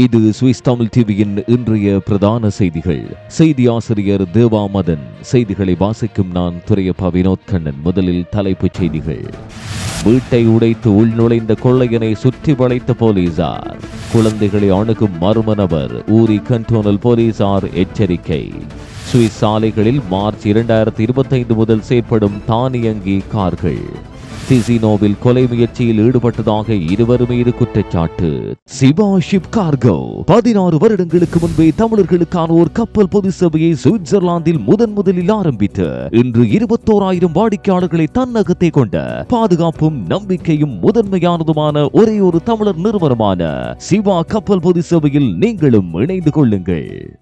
இது சுவிஸ் தமிழ் டிவியின் இன்றைய பிரதான செய்திகள். செய்தி ஆசிரியர் தேவா மதன் செய்திகளை வாசிக்கும் நான் துரையப்பா வினோத் கண்ணன் முதலில் தலைப்புச் செய்திகள். வீட்டை உடைத்து உள்நுழைந்த கொள்ளையனை சுற்றி வளைத்த போலீசார். குழந்தைகளை அணுகும் மர்ம நபர் ஊரி கண்டோனல் போலீசார் எச்சரிக்கை. சுவிஸ் சாலைகளில் மார்ச் இரண்டாயிரத்தி இருபத்தைந்து முதல் செயற்படும் தானியங்கி கார்கள். டிசினோவில் கொலை முயற்சியில் ஈடுபட்டதாக இருவர் மீது குற்றச்சாட்டு. Shiva ship cargo. பதினாறு வருடங்களுக்கு முன்பே தமிழர்களுக்கான ஒரு கப்பல் பொது சேவையை சுவிட்சர்லாந்தில் முதன் முதலில் ஆரம்பித்து இன்று இருபத்தோராயிரம் வாடிக்கையாளர்களை தன்னகத்தை கொண்ட பாதுகாப்பும் நம்பிக்கையும் முதன்மையானதுமான ஒரே ஒரு தமிழர் நிறுவனமான சிவா கப்பல் பொது சேவையில் நீங்களும் இணைந்து கொள்ளுங்கள்.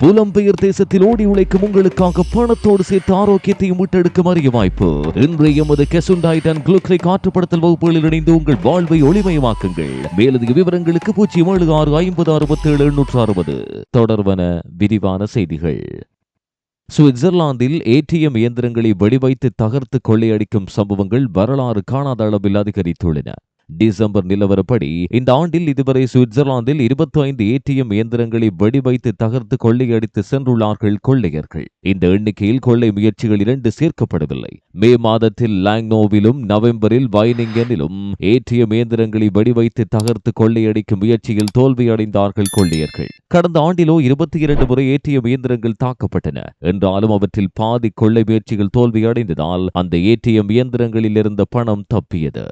புலம்பெயர் தேசத்தில் ஓடி உழைக்கும் உங்களுக்காக பணத்தோடு சேர்த்து ஆரோக்கியத்தையும் மீட்டெடுக்கும் அரிய வாய்ப்பு. இன்றைய எமது கெசுண்டாய்ட் அண்ட் குளுக்ரை காற்றுப்படுத்தல் வகுப்புகளில் இணைந்து உங்கள் வாழ்வை ஒளிமயமாக்குங்கள். மேலதிக விவரங்களுக்கு பூஜ்ஜியம் ஏழு ஆறு ஐம்பது அறுபத்தி ஏழு எண்ணூற்று அறுபது. தொடர்வன விரிவான செய்திகள். சுவிட்சர்லாந்தில் ஏடிஎம் இயந்திரங்களை வெடிவைத்து தகர்த்து கொள்ளையடிக்கும் சம்பவங்கள் வரலாறு காணாத அளவில் அதிகரித்துள்ளன. டிசம்பர் நிலவரப்படி இந்த ஆண்டில் இதுவரை சுவிட்சர்லாந்தில் இருபத்தி ஐந்து ஏடிஎம் இயந்திரங்களை வெடிவைத்து தகர்த்து கொள்ளையடித்து சென்றுள்ளார்கள் கொள்ளையர்கள். இந்த எண்ணிக்கையில் கொள்ளை முயற்சிகள் இரண்டு சேர்க்கப்படவில்லை. மே மாதத்தில் லாங்னோவிலும் நவம்பரில் வைனிங்கனிலும் ஏடிஎம் இயந்திரங்களை வெடிவைத்து தகர்த்து கொள்ளையடிக்கும் முயற்சியில் தோல்வியடைந்தார்கள் கொள்ளையர்கள். கடந்த ஆண்டிலோ இருபத்தி இரண்டு முறை ஏடிஎம் இயந்திரங்கள் தாக்கப்பட்டன. என்றாலும் அவற்றில் பாதி கொள்ளை முயற்சிகள் தோல்வியடைந்ததால் அந்த ஏடிஎம் இயந்திரங்களில் இருந்த பணம் தப்பியது.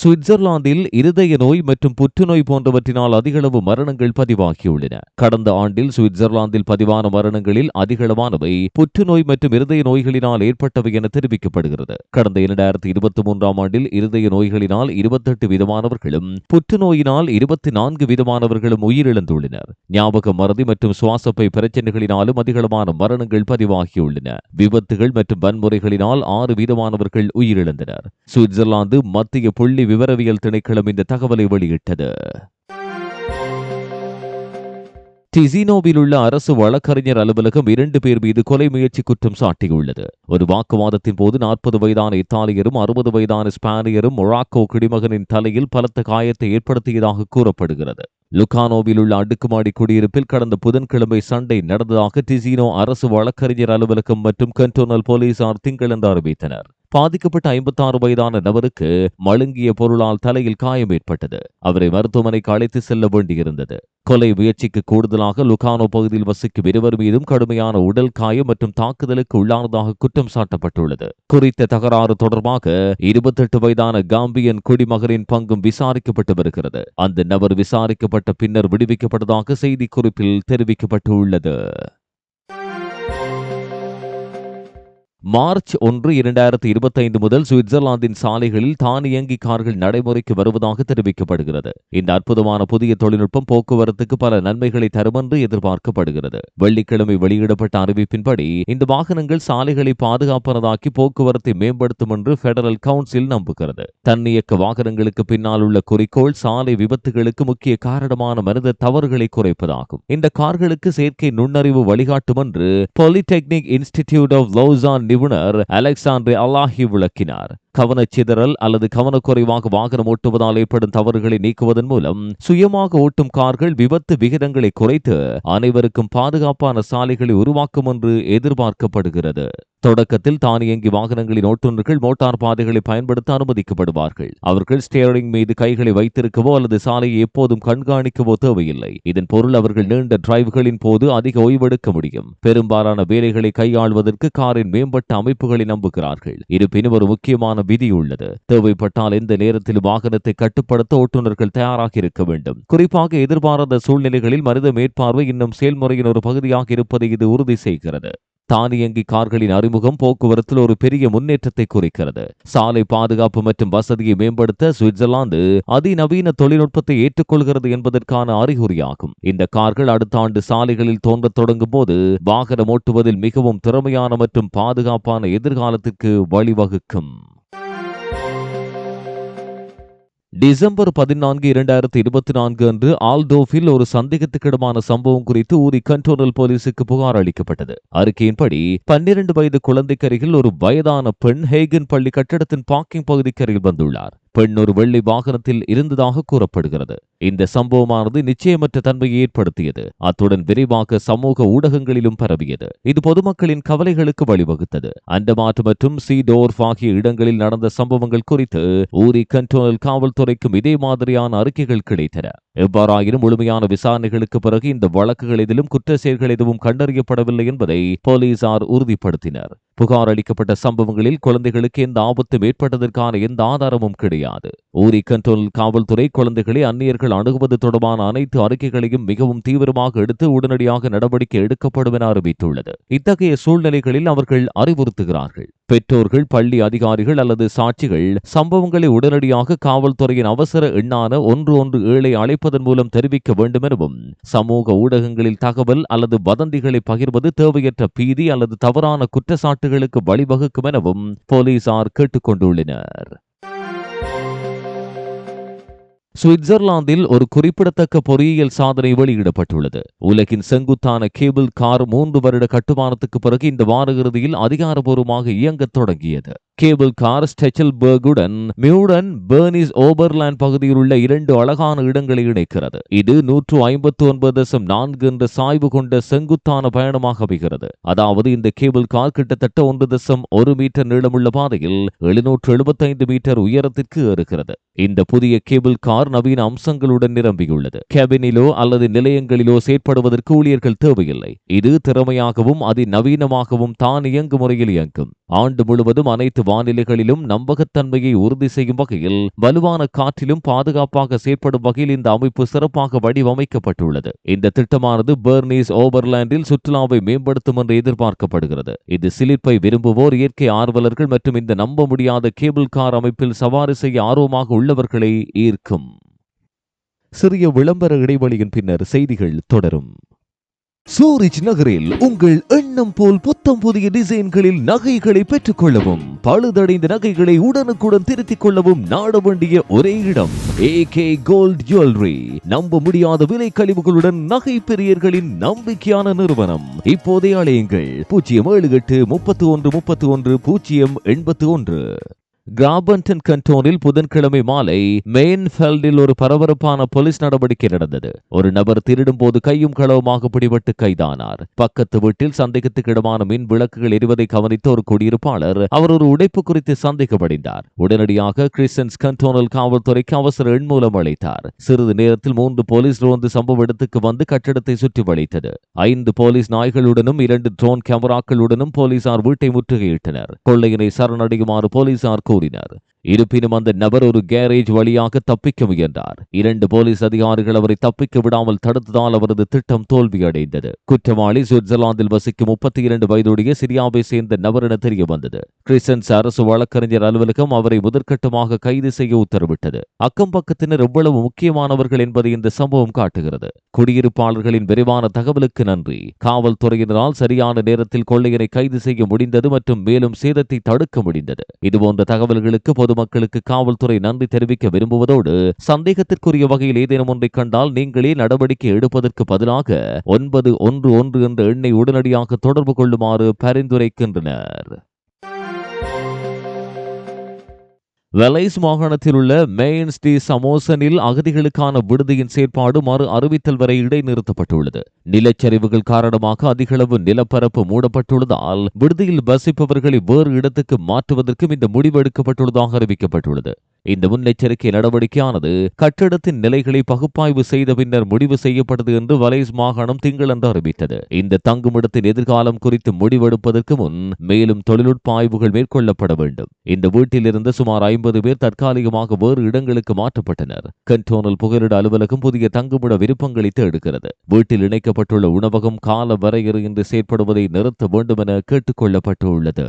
சுவிட்சர்லாந்தில் இருதய நோய் மற்றும் புற்றுநோய் போன்றவற்றினால் அதிகளவு மரணங்கள் பதிவாகியுள்ளன. கடந்த ஆண்டில் சுவிட்சர்லாந்தில் பதிவான மரணங்களில் அதிகளவானவை புற்றுநோய் மற்றும் இருதய நோய்களினால் ஏற்பட்டவை என தெரிவிக்கப்படுகிறது. கடந்த இரண்டாயிரத்தி இருபத்தி மூன்றாம் ஆண்டில் இருதய நோய்களினால் இருபத்தெட்டு விதமானவர்களும் புற்றுநோயினால் இருபத்தி நான்கு விதமானவர்களும் உயிரிழந்துள்ளனர். ஞாபக மறதி மற்றும் சுவாசப்பை பிரச்சனைகளினாலும் அதிகளவான மரணங்கள் பதிவாகியுள்ளன. விபத்துகள் மற்றும் வன்முறைகளினால் ஆறு வீதமானவர்கள் உயிரிழந்தனர். சுவிட்சர்லாந்து மத்திய புள்ளி விவரவியல் திணைக்களம் இந்த தகவலை வெளியிட்டது. டிசினோவில் உள்ள அரசு வழக்கறிஞர் அலுவலகம் இரண்டு பேர் மீது கொலை முயற்சி குற்றம் சாட்டியுள்ளது. ஒரு வாக்குவாதத்தின் போது நாற்பது வயதான இத்தாலியரும் அறுபது வயதான ஸ்பானியரும் மொராக்கோ குடிமகனின் தலையில் பலத்த காயத்தை ஏற்படுத்தியதாக கூறப்படுகிறது. லுகானோவில் உள்ள அடுக்குமாடி குடியிருப்பில் கடந்த புதன்கிழமை சண்டை நடந்ததாக டிசினோ அரசு வழக்கறிஞர் அலுவலகம் மற்றும் கண்டோனல் போலீசார் திங்களன்று அறிவித்தனர். பாதிக்கப்பட்ட ஐம்பத்தி ஆறு வயதான நபருக்கு மழுங்கிய பொருளால் தலையில் காயம் ஏற்பட்டது. அவரை மருத்துவமனைக்கு அழைத்து செல்ல வேண்டியிருந்தது. கொலை முயற்சிக்கு கூடுதலாக லுகானோ பகுதியில் வசிக்கும் இருவர் மீதும் கடுமையான உடல் காயம் மற்றும் தாக்குதலுக்கு உள்ளானதாக குற்றம் சாட்டப்பட்டுள்ளது. குறித்த தகராறு தொடர்பாக இருபத்தெட்டு வயதான காம்பியன் குடிமகனின் பங்கும் விசாரிக்கப்பட்டு வருகிறது. அந்த நபர் விசாரிக்கப்பட்ட பின்னர் விடுவிக்கப்பட்டதாக செய்திக்குறிப்பில் தெரிவிக்கப்பட்டுள்ளது. மார்ச் ஒன்று இரண்டாயிரத்தி இருபத்தைந்து முதல் சுவிட்சர்லாந்தின் சாலைகளில் தானியங்கி கார்கள் நடைமுறைக்கு வருவதாக தெரிவிக்கப்படுகிறது. இந்த அற்புதமான புதிய தொழில்நுட்பம் போக்குவரத்துக்கு பல நன்மைகளை தரும் என்று எதிர்பார்க்கப்படுகிறது. வெள்ளிக்கிழமை வெளியிடப்பட்ட அறிவிப்பின்படி இந்த வாகனங்கள் சாலைகளை பாதுகாப்பானதாக்கி போக்குவரத்தை மேம்படுத்தும் என்று பெடரல் கவுன்சில் நம்புகிறது. தன்னியக்க வாகனங்களுக்கு பின்னால் உள்ள குறிக்கோள் சாலை விபத்துகளுக்கு முக்கிய காரணமான மனித தவறுகளை குறைப்பதாகும். இந்த கார்களுக்கு செயற்கை நுண்ணறிவு வழிகாட்டும் என்று பாலிடெக்னிக் இன்ஸ்டிடியூட் ஆஃப் லோசான் நிபுணர் அலெக்சாண்டர் அல்லாஹி விளக்கினார். கவனச்சிதறல் அல்லது கவனக்குறைவாக வாகனம் ஓட்டுவதால் ஏற்படும் தவறுகளை நீக்குவதன் மூலம் சுயமாக ஓட்டும் கார்கள் விபத்து விகிதங்களை குறைத்து அனைவருக்கும் பாதுகாப்பான சாலைகளை உருவாக்கும் என்று எதிர்பார்க்கப்படுகிறது. தொடக்கத்தில் தானியங்கி வாகனங்களின் ஓட்டுநர்கள் மோட்டார் பாதைகளை பயன்படுத்த அனுமதிக்கப்படுவார்கள். அவர்கள் ஸ்டேரிங் மீது கைகளை வைத்திருக்கவோ அல்லது சாலையை எப்போதும் கண்காணிக்கவோ தேவையில்லை. இதன் பொருள் அவர்கள் நீண்ட டிரைவ்களின் போது அதிக ஓய்வெடுக்க முடியும். பெரும்பாலான வேலைகளை கையாள்வதற்கு காரின் மேம்பட்ட அமைப்புகளை நம்புகிறார்கள். இருப்பினும் ஒரு முக்கியமான விதி உள்ளது. தேவைப்பட்டால் எந்த நேரத்தில் வாகனத்தை கட்டுப்படுத்த ஓட்டுநர்கள் தயாராக இருக்க வேண்டும். குறிப்பாக எதிர்பாராத சூழ்நிலைகளில் மனித மேற்பார்வை இன்னும் செயல்முறையின் ஒரு பகுதியாக இருப்பதை இது உறுதி செய்கிறது. தானியங்கி கார்களின் அறிமுகம் போக்குவரத்தில் ஒரு பெரிய முன்னேற்றத்தை குறிக்கிறது. சாலை பாதுகாப்பு மற்றும் வசதியை மேம்படுத்த சுவிட்சர்லாந்து அதிநவீன தொழில்நுட்பத்தை ஏற்றுக்கொள்கிறது என்பதற்கான அறிகுறியாகும். இந்த கார்கள் அடுத்த ஆண்டு சாலைகளில் தோன்றத் தொடங்கும் போது வாகனம் ஓட்டுவதில் மிகவும் திறமையான மற்றும் பாதுகாப்பான எதிர்காலத்திற்கு வழிவகுக்கும். டிசம்பர் பதினான்கு இரண்டாயிரத்தி இருபத்தி நான்கு அன்று ஆல்டோஃபில் ஒரு சந்தேகத்துக்கிடமான சம்பவம் குறித்து ஊரி கண்டோனல் போலீசுக்கு புகார் அளிக்கப்பட்டது. அறிக்கையின்படி பன்னிரண்டு வயது குழந்தைக்கருகில் ஒரு வயதான பெண் ஹேகன் பள்ளி கட்டடத்தின் பார்க்கிங் பகுதிக்கு அருகில் வந்துள்ளார். பெண் ஒரு வெள்ளி வாகனத்தில் இருந்ததாக கூறப்படுகிறது. இந்த சம்பவமானது நிச்சயமற்ற தன்மையை ஏற்படுத்தியது. அத்துடன் விரைவாக சமூக ஊடகங்களிலும் பரவியது. இது பொதுமக்களின் கவலைகளுக்கு வழிவகுத்தது. அண்டமாட் மற்றும் சீடோர்ஃப் ஆகிய இடங்களில் நடந்த சம்பவங்கள் குறித்து ஊரி கண்ட்ரோல் காவல்துறைக்கும் இதே மாதிரியான அறிக்கைகள் கிடைத்தன. எவ்வாறாயினும் முழுமையான விசாரணைகளுக்கு பிறகு இந்த வழக்குகள் எதிலும் குற்ற செயல்கள் எதுவும் கண்டறியப்படவில்லை என்பதை போலீசார் உறுதிப்படுத்தினர். புகார் அளிக்கப்பட்ட சம்பவங்களில் குழந்தைகளுக்கு எந்த ஆபத்தும் ஏற்பட்டதற்கான எந்த ஆதாரமும் கிடையாது. ஊரி கண்ட்ரோல் காவல்துறை குழந்தைகளை அந்நியர்கள் அணுகுவது தொடர்பான அனைத்து அறிக்கைகளையும் மிகவும் தீவிரமாக எடுத்து உடனடியாக நடவடிக்கை எடுக்கப்படும் என அறிவித்துள்ளது. இத்தகைய சூழ்நிலைகளில் அவர்கள் அறிவுறுத்துகிறார்கள். பெற்றோர்கள் பள்ளி அதிகாரிகள் அல்லது சாட்சிகள் சம்பவங்களை உடனடியாக காவல்துறையின் அவசர எண்ணான ஒன்று ஒன்று ஏழை அழைப்பதன் மூலம் தெரிவிக்க வேண்டும் எனவும் சமூக ஊடகங்களில் தகவல் அல்லது வதந்திகளை பகிர்வது தேவையற்ற பீதி அல்லது தவறான குற்றச்சாட்டுகளுக்கு வழிவகுக்கும் எனவும் போலீசார் கேட்டுக்கொண்டுள்ளனர். சுவிட்சர்லாந்தில் ஒரு குறிப்பிடத்தக்க பொறியியல் சாதனை வெளியிடப்பட்டுள்ளது. உலகின் செங்குத்தான கேபிள் கார் மூன்று வருட கட்டுமானத்துக்கு பிறகு இந்த வார இறுதியில் அதிகாரபூர்வமாக இயங்கத் தொடங்கியது. கேபிள் கார் ஸ்டெச்சல்பர்குடன் மியூடன் பேர்னிஸ் ஓபர்லாண்ட் பகுதியில் உள்ள இரண்டு அழகான இடங்களை இணைக்கிறது. இது நூற்று ஐம்பத்தி ஒன்பது தசம் நான்கு என்ற சாய்வு கொண்ட செங்குத்தான பயணமாக அமைகிறது. அதாவது இந்த கேபிள் கார் கிட்டத்தட்ட ஒன்று தசம் ஒரு மீட்டர் நீளமுள்ள பாதையில் எழுநூற்று எழுபத்தைந்து மீட்டர் உயரத்திற்கு ஏறுகிறது. இந்த புதிய கேபிள் கார் நவீன அம்சங்களுடன் நிரம்பியுள்ளது. கேபினிலோ அல்லது நிலையங்களிலோ செயற்படுவதற்கு ஊழியர்கள் தேவையில்லை. இது திறமையாகவும் அதிநவீனமாகவும் தான் இயங்கு முறையில் இயங்கும். ஆண்டு முழுவதும் அனைத்து வானிலைகளிலும் நம்பகத்தன்மையை உறுதி செய்யும் வகையில் வலுவான காற்றிலும் பாதுகாப்பாக செயற்படும் வகையில் இந்த அமைப்பு சிறப்பாக வடிவமைக்கப்பட்டுள்ளது. இந்த திட்டமானது பெர்னீஸ் ஓபர்லாண்டில் சுற்றுலாவை மேம்படுத்தும் என்று எதிர்பார்க்கப்படுகிறது. இது சிலிர்ப்பை விரும்புவோர் இயற்கை ஆர்வலர்கள் மற்றும் இந்த நம்ப முடியாத கேபிள் கார் அமைப்பில் சவாரி செய்ய ஆர்வமாக உள்ளவர்களை ஈர்க்கும். சிறிய விளம்பர இடைவெளியின் பின்னர் செய்திகள் தொடரும். சூரிச் நகரில் உங்கள் எண்ணம் போல் புத்தம் புதிய டிசைன்களில் நகைகளை பெற்றுக் கொள்ளவும் பழுதடைந்த நகைகளை உடனுக்குடன் திருத்திக் கொள்ளவும் நாட வேண்டிய ஒரே இடம் ஏ கே கோல்ட் ஜுவல்லரி நம்ப முடியாத விலை கழிவுகளுடன் நகை பெரியர்களின் நம்பிக்கையான நிறுவனம். இப்போதே அலையுங்கள். பூஜ்ஜியம் ஏழு எட்டு முப்பத்தி ஒன்று முப்பத்தி ஒன்று பூஜ்ஜியம் எண்பத்தி ஒன்று. காபன்டன் கண்டோனில் புதன்கிழமை மாலை மெயின்ஃபெல்டில் ஒரு பரபரப்பான போலீஸ் நடவடிக்கை நடந்தது ஒரு நபர் திருடும் போது கையும் களவுமாக பிடிபட்டு கைதானார் பக்கத்து வீட்டில் சந்தேகத்துக்கிடமான மின் விளக்குகள் எரிவதை கவனித்த ஒரு குடியிருப்பாளர் அவர் ஒரு உடைப்பு குறித்து சந்தேகப்படைந்தார் உடனடியாக கிறிஸ்டன்ஸ் கண்டோனல் காவல்துறைக்கு அவசர எண் மூலம் அழைத்தார் சிறிது நேரத்தில் மூன்று போலீஸ் ரோந்து சம்பவ இடத்துக்கு வந்து கட்டடத்தை சுற்றி வளைத்தது ஐந்து போலீஸ் நாய்களுடனும் இரண்டு ட்ரோன் கேமராக்களுடனும் போலீசார் வீட்டை முற்றுகையிட்டனர் கொள்ளையனை சரணடையுமாறு போலீசார் ordinária. இருப்பினும் அந்த நபர் ஒரு கேரேஜ் வழியாக தப்பிக்க முயன்றார். இரண்டு போலீஸ் அதிகாரிகள் அவரை தப்பிக்க விடாமல் தடுத்ததால் அவரது திட்டம் தோல்வியடைந்தது. குற்றவாளி சுவிட்சர்லாந்தில் வசிக்கும் முப்பத்தி இரண்டு வயதுடைய சிரியாவை சேர்ந்த நபர் என தெரிய வந்தது. கிறிஸ்டன்ஸ் அரசு வழக்கறிஞர் அலுவலகம் அவரை முதற்கட்டமாக கைது செய்ய உத்தரவிட்டது. அக்கம் பக்கத்தினர் எவ்வளவு முக்கியமானவர்கள் என்பதை இந்த சம்பவம் காட்டுகிறது. குடியிருப்பாளர்களின் விரைவான தகவலுக்கு நன்றி. காவல்துறையினரால் சரியான நேரத்தில் கொள்ளையரை கைது செய்ய முடிந்தது மற்றும் மேலும் சேதத்தை தடுக்க முடிந்தது. இதுபோன்ற தகவல்களுக்கு பொது பொதுமக்களுக்கு காவல்துறை நன்றி தெரிவிக்க விரும்புவதோடு சந்தேகத்திற்குரிய வகையில் ஏதேனும் ஒன்றை கண்டால் நீங்களே நடவடிக்கை எடுப்பதற்கு பதிலாக ஒன்பது ஒன்று ஒன்று என்ற எண்ணை உடனடியாக தொடர்பு கொள்ளுமாறு பரிந்துரைக்கின்றனர். வெலைஸ் மாகாணத்தில் உள்ள மெயின்ஸ் டி சமோசனில் அகதிகளுக்கான விடுதியின் செயற்பாடு மறு அறிவித்தல் வரை இடைநிறுத்தப்பட்டுள்ளது. நிலச்சரிவுகள் காரணமாக அதிகளவு நிலப்பரப்பு மூடப்பட்டுள்ளதால் விடுதியில் வசிப்பவர்களை வேறு இடத்துக்கு மாற்றுவதற்கும் இந்த முடிவு எடுக்கப்பட்டுள்ளதாக அறிவிக்கப்பட்டுள்ளது. இந்த முன்னெச்சரிக்கை நடவடிக்கையானது கட்டிடத்தின் நிலைகளை பகுப்பாய்வு செய்த பின்னர் முடிவு செய்யப்பட்டது என்று வலைஸ் மாகாணம் திங்களன்று அறிவித்தது. இந்த தங்குமிடத்தின் எதிர்காலம் குறித்து முடிவெடுப்பதற்கு முன் மேலும் தொழில்நுட்ப ஆய்வுகள் மேற்கொள்ளப்பட வேண்டும். இந்த வீட்டிலிருந்து சுமார் ஐம்பது பேர் தற்காலிகமாக வேறு இடங்களுக்கு மாற்றப்பட்டனர். கண்டோனல் புகலிட அலுவலகம் புதிய தங்குமிட விருப்பங்களை தேடுகிறது. வீட்டில் இணைக்கப்பட்டுள்ள உணவகம் கால வரையறையின்றி செயற்படுவதை நிறுத்த வேண்டும் என கேட்டுக்கொள்ளப்பட்டுள்ளது.